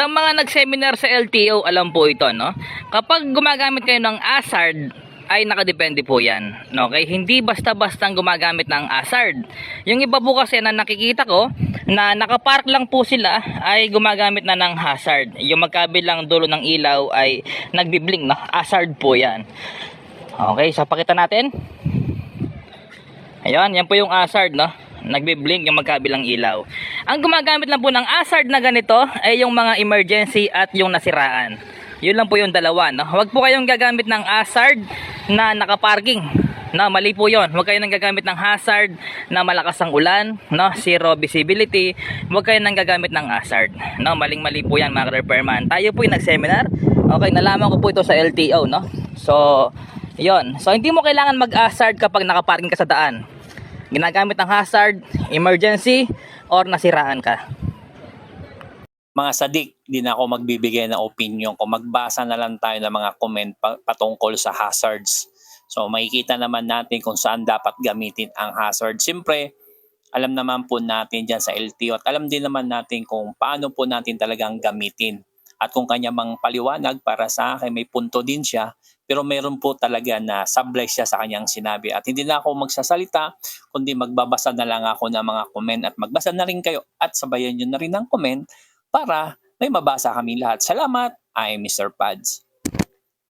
Sa mga nag-seminar sa LTO, alam po ito, no? Kapag gumagamit kayo ng hazard, ay nakadepende po yan. Okay? Hindi basta-bastang gumagamit ng hazard. Yung iba po kasi na nakikita ko, na nakapark lang po sila, ay gumagamit na ng hazard. Yung magkabilang dulo ng ilaw ay nagbiblink na. Hazard po yan. Okay, so pakita natin. Ayan, yan po yung hazard, no? Nagbi-blink yung magkabilang ilaw. Ang gumagamit lang po ng hazard na ganito ay yung mga emergency at yung nasiraan. Yun lang po yung dalawa, no? Huwag po kayong gagamit ng hazard na nakaparking. No, mali po yun. Huwag kayo nang gagamit ng hazard na malakas ang ulan, no? Zero visibility. Huwag kayo nang gagamit ng hazard. No, maling-mali po yan mga repairman. Tayo po yung nag-seminar. Okay, nalaman ko po ito sa LTO, no? So, yon. So, hindi mo kailangan mag-hazard kapag nakaparking ka sa daan. Ginagamit ng hazard, emergency, or nasiraan ka. mga sadik, di ako magbibigay ng opinion ko. Magbasa na lang tayo ng mga comment pa- patungkol sa hazards. So makikita naman natin kung saan dapat gamitin ang hazard. Siyempre, alam naman po natin dyan sa LTO at alam din naman natin kung paano po natin talagang gamitin. At kung kanya mang paliwanag para sa akin, may punto din siya. Pero meron po talaga na sablay siya sa kanyang sinabi. At hindi na ako magsasalita, kundi magbabasa na lang ako ng mga comment at magbasa na rin kayo at sabayan nyo na rin ng comment para may mabasa kami lahat. Salamat, I am Mr. Pads.